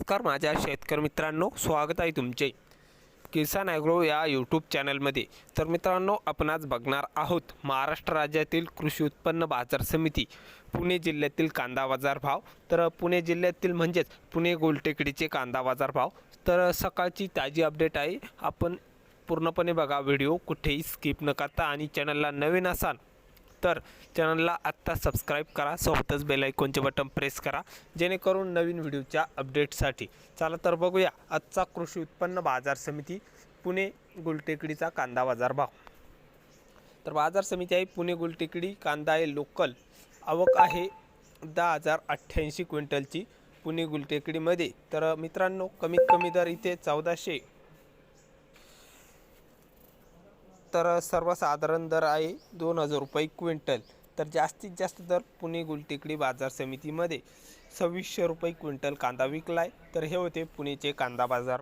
नमस्कार माझ्या शेतकरी मित्रांनो स्वागत आहे तुमचे किसान ॲग्रो या यूट्यूब चॅनलमध्ये तर मित्रांनो आपण आज बघणार आहोत महाराष्ट्र राज्यातील कृषी उत्पन्न बाजार समिती पुणे जिल्ह्यातील कांदा बाजार भाव. तर पुणे जिल्ह्यातील म्हणजेच पुणे गोलटेकडीचे कांदा बाजार भाव. तर सकाळची ताजी अपडेट आहे. आपण पूर्णपणे बघा व्हिडिओ कुठेही स्किप न करता आणि चॅनलला नवीन असाल तर चॅनलला आत्ता सबस्क्राईब करा. सोबतच बेलायकॉनचे बटन प्रेस करा. जेणेकरून नवीन व्हिडिओच्या अपडेटसाठी चला तर बघूया आजचा कृषी उत्पन्न बाजार समिती पुणे गुलटेकडीचा कांदा बाजार भाव. तर बाजार समिती आहे पुणे गुलटेकडी. कांदा आहे लोकल आवक आहे दहा हजार अठ्ठ्याऐंशी क्विंटलची पुणे गुलटेकडीमध्ये. तर मित्रांनो कमीत कमी दर इथे चौदाशे तर सर्वसाधारण दर आहे दोन हजार रुपये क्विंटल. तर जास्तीत जास्त दर पुणे गुलटेकडी बाजार समितीमध्ये सव्वीसशे रुपये क्विंटल कांदा विकला आहे तर हे होते पुणेचे कांदा बाजार.